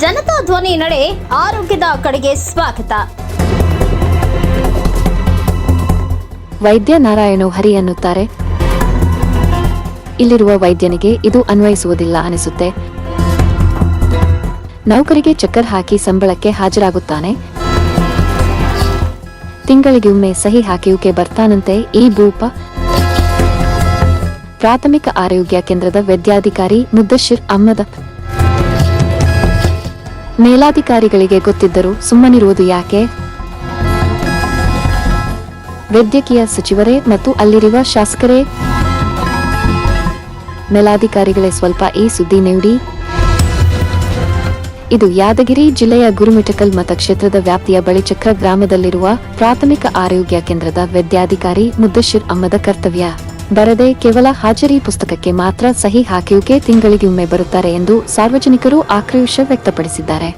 ಜನತಾ ಧ್ವನಿ ನಡೆ ಆರೋಗ್ಯದ ಕಡೆಗೆ ಸ್ವಾಗತ. ವೈದ್ಯ ನಾರಾಯಣ ಹರಿ ಅನ್ನುತ್ತಾರೆ ಇಲ್ಲಿರುವ ವೈದ್ಯನಿಗೆ ಇದು ಅನ್ವಯಿಸುವುದಿಲ್ಲ ಅನಿಸುತ್ತೆ. ನೌಕರಿಗೆ ಚಕ್ಕರ್ ಹಾಕಿ ಸಂಬಳಕ್ಕೆ ಹಾಜರಾಗುತ್ತಾನೆ. ತಿಂಗಳಿಗೊಮ್ಮೆ ಸಹಿ ಹಾಕಿಯುಕೆ ಬರ್ತಾನಂತೆ ಈ ಭೂಪ. ಪ್ರಾಥಮಿಕ ಆರೋಗ್ಯ ಕೇಂದ್ರದ ವೈದ್ಯಾಧಿಕಾರಿ ಮುದ್ದಶಿರ್ ಅಹ್ಮದ್. ಮೇಲಾಧಿಕಾರಿಗಳಿಗೆ ಗೊತ್ತಿದ್ದರೂ ಸುಮ್ಮನಿರುವುದು ಯಾಕೆ? ವೈದ್ಯಕೀಯ ಸಚಿವರೇ ಮತ್ತು ಅಲ್ಲಿರುವ ಶಾಸಕರೇ? ಮೇಲಾಧಿಕಾರಿಗಳೇ ಸ್ವಲ್ಪ ಈ ಸುದ್ದಿ ನೀಡಿ. ಇದು ಯಾದಗಿರಿ ಜಿಲ್ಲೆಯ ಗುರುಮಿಟಕಲ್ ಮತಕ್ಷೇತ್ರದ ವ್ಯಾಪ್ತಿಯ ಬಳಿಚಕ್ರ ಗ್ರಾಮದಲ್ಲಿರುವ ಪ್ರಾಥಮಿಕ ಆರೋಗ್ಯ ಕೇಂದ್ರದ ವೈದ್ಯಾಧಿಕಾರಿ ಮುದ್ದಶಿರ್ ಅಮ್ಮದ ಕರ್ತವ್ಯ. ಬರದೆ ಕೇವಲ ಹಾಜರಿ ಪುಸ್ತಕಕ್ಕೆ ಮಾತ್ರ ಸಹಿ ಹಾಕಿಯುಕೆ ತಿಂಗಳಿಗೊಮ್ಮೆ ಬರುತ್ತಾರೆ ಎಂದು ಸಾರ್ವಜನಿಕರು ಆಕ್ರೋಶ ವ್ಯಕ್ತಪಡಿಸಿದ್ದಾರೆ.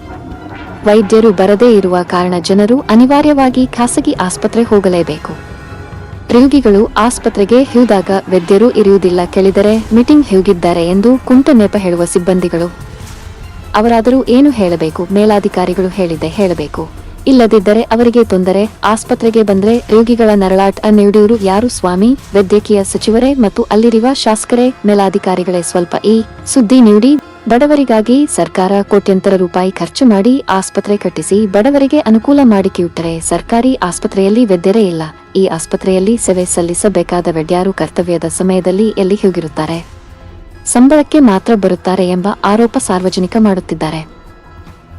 ವೈದ್ಯರು ಬರದೇ ಇರುವ ಕಾರಣ ಜನರು ಅನಿವಾರ್ಯವಾಗಿ ಖಾಸಗಿ ಆಸ್ಪತ್ರೆ ಹೋಗಲೇಬೇಕು. ರೋಗಿಗಳು ಆಸ್ಪತ್ರೆಗೆ ಹಿಡಿದಾಗ ವೈದ್ಯರು ಇರುವುದಿಲ್ಲ ಕೇಳಿದರೆ ಮೀಟಿಂಗ್ ಹೇಗಿದ್ದಾರೆ ಎಂದು ಕುಂಟ ನೆಪ ಹೇಳುವ ಸಿಬ್ಬಂದಿಗಳು. ಅವರಾದರೂ ಏನು ಹೇಳಬೇಕು? ಮೇಲಾಧಿಕಾರಿಗಳು ಹೇಳಿದೆ ಹೇಳಬೇಕು. ಇಲ್ಲದಿದ್ದರೆ ಅವರಿಗೆ ತೊಂದರೆ. ಆಸ್ಪತ್ರೆಗೆ ಬಂದ್ರೆ ರೋಗಿಗಳ ನರಳಾಟ ನೀಡುವರು ಯಾರು ಸ್ವಾಮಿ? ವೈದ್ಯಕೀಯ ಸಚಿವರೇ ಮತ್ತು ಅಲ್ಲಿರುವ ಶಾಸಕರೇ, ಮೇಲಾಧಿಕಾರಿಗಳೇ ಸ್ವಲ್ಪ ಈ ಸುದ್ದಿ ನೀಡಿ. ಬಡವರಿಗಾಗಿ ಸರ್ಕಾರ ಕೋಟ್ಯಂತರ ರೂಪಾಯಿ ಖರ್ಚು ಮಾಡಿ ಆಸ್ಪತ್ರೆ ಕಟ್ಟಿಸಿ ಬಡವರಿಗೆ ಅನುಕೂಲ ಮಾಡಿಕೆಯುಟ್ಟರೆ ಸರ್ಕಾರಿ ಆಸ್ಪತ್ರೆಯಲ್ಲಿ ವೈದ್ಯರೇ ಇಲ್ಲ. ಈ ಆಸ್ಪತ್ರೆಯಲ್ಲಿ ಸೇವೆ ಸಲ್ಲಿಸಬೇಕಾದ ವೈದ್ಯರು ಕರ್ತವ್ಯದ ಸಮಯದಲ್ಲಿ ಎಲ್ಲಿ ಹೋಗಿರುತ್ತಾರೆ? ಸಂಬಳಕ್ಕೆ ಮಾತ್ರ ಬರುತ್ತಾರೆ ಎಂಬ ಆರೋಪ ಸಾರ್ವಜನಿಕ ಮಾಡುತ್ತಿದ್ದಾರೆ.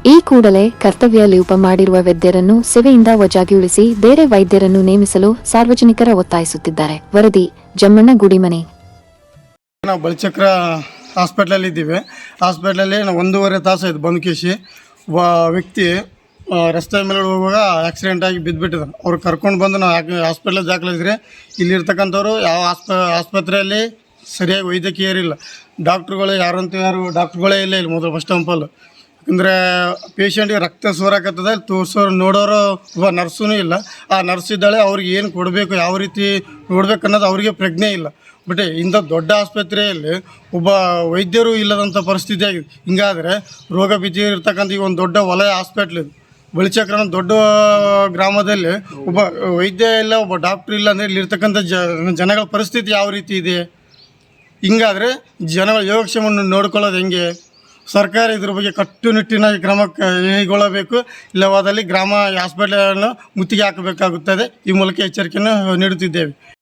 ಈ ಕೂಡಲೇ ಕರ್ತವ್ಯ ಲೋಪ ಮಾಡಿರುವ ವೈದ್ಯರನ್ನು ಸೇವೆಯಿಂದ ವಜಾಗಿ ಉಳಿಸಿ ಬೇರೆ ವೈದ್ಯರನ್ನು ನೇಮಿಸಲು ಸಾರ್ವಜನಿಕರ ಒತ್ತಾಯಿಸುತ್ತಿದ್ದಾರೆ. ವರದಿ ಜಮ್ಮಣ್ಣ ಗುಡಿಮನೆ ನಾವು ಬಳಿಚಕ್ರ ಹಾಸ್ಪಿಟ್ಲಲ್ಲಿ ಇದ್ದೀವಿ. ಹಾಸ್ಪಿಟ್ಲಲ್ಲಿ ನಾವು ಒಂದೂವರೆ ತಾಸು ಇದೆ ಬಂದು ವ್ಯಕ್ತಿ ರಸ್ತೆ ಮೇಲೆ ಹೋಗುವಾಗ ಆಕ್ಸಿಡೆಂಟ್ ಆಗಿ ಬಿದ್ದುಬಿಟ್ಟಿದ್ರು ಅವ್ರು ಕರ್ಕೊಂಡು ಬಂದು ನಾವು ಹಾಸ್ಪಿಟ್ಲಲ್ಲಿ ದಾಖಲಿಸಿದ್ರೆ ಇಲ್ಲಿರ್ತಕ್ಕಂಥವ್ರು ಯಾವ ಆಸ್ಪ ಆಸ್ಪತ್ರೆಯಲ್ಲಿ ಸರಿಯಾಗಿ ವೈದ್ಯಕೀಯರಿಲ್ಲ ಡಾಕ್ಟ್ರುಗಳು ಯಾರಂತೂ ಯಾರು, ಡಾಕ್ಟ್ರುಗಳೇ ಇಲ್ಲ ಇಲ್ಲಿ ಮೊದಲು ಫಸ್ಟ್ ಟೆಂಪಲ್ ಯಾಕಂದರೆ ಪೇಷಂಟಿಗೆ ರಕ್ತ ಸೋರಾಕತ್ತದ ತೋರ್ಸೋರು ನೋಡೋರು ಒಬ್ಬ ನರ್ಸೂ ಇಲ್ಲ. ಆ ನರ್ಸ್ ಇದ್ದಾಳೆ, ಅವ್ರಿಗೆ ಏನು ಕೊಡಬೇಕು, ಯಾವ ರೀತಿ ನೋಡ್ಬೇಕು ಅನ್ನೋದು ಅವರಿಗೆ ಪ್ರಜ್ಞೆ ಇಲ್ಲ. ಬಟ್ ಇಂಥ ದೊಡ್ಡ ಆಸ್ಪತ್ರೆಯಲ್ಲಿ ಒಬ್ಬ ವೈದ್ಯರು ಇಲ್ಲದಂಥ ಪರಿಸ್ಥಿತಿ ಆಗಿದೆ. ಹಿಂಗಾದರೆ ರೋಗ ಬಿದ್ದಿ ಇರ್ತಕ್ಕಂಥ ಈಗ ಒಂದು ದೊಡ್ಡ ವಲಯ ಹಾಸ್ಪಿಟ್ಲ್ ಇದು. ಬಳಿಚಕ್ರ ದೊಡ್ಡ ಗ್ರಾಮದಲ್ಲಿ ಒಬ್ಬ ವೈದ್ಯ ಇಲ್ಲ, ಒಬ್ಬ ಡಾಕ್ಟ್ರ್ ಇಲ್ಲ ಅಂದರೆ ಇಲ್ಲಿರ್ತಕ್ಕಂಥ ಜನಗಳ ಪರಿಸ್ಥಿತಿ ಯಾವ ರೀತಿ ಇದೆ? ಹಿಂಗಾದರೆ ಜನಗಳ ಯೋಗಕ್ಷೇಮವನ್ನು ನೋಡ್ಕೊಳ್ಳೋದು ಹೆಂಗೆ? ಸರ್ಕಾರ ಇದ್ರ ಬಗ್ಗೆ ಕಟ್ಟುನಿಟ್ಟಿನ ಕ್ರಮ ಕೈಗೊಳ್ಳಬೇಕು. ಇಲ್ಲವಾದಲ್ಲಿ ಗ್ರಾಮ ಹಾಸ್ಪಿಟಲನ್ನು ಮುತ್ತಿಗೆ ಹಾಕಬೇಕಾಗುತ್ತದೆ. ಈ ಮೂಲಕ ಎಚ್ಚರಿಕೆಯನ್ನು ನೀಡುತ್ತಿದ್ದೇವೆ.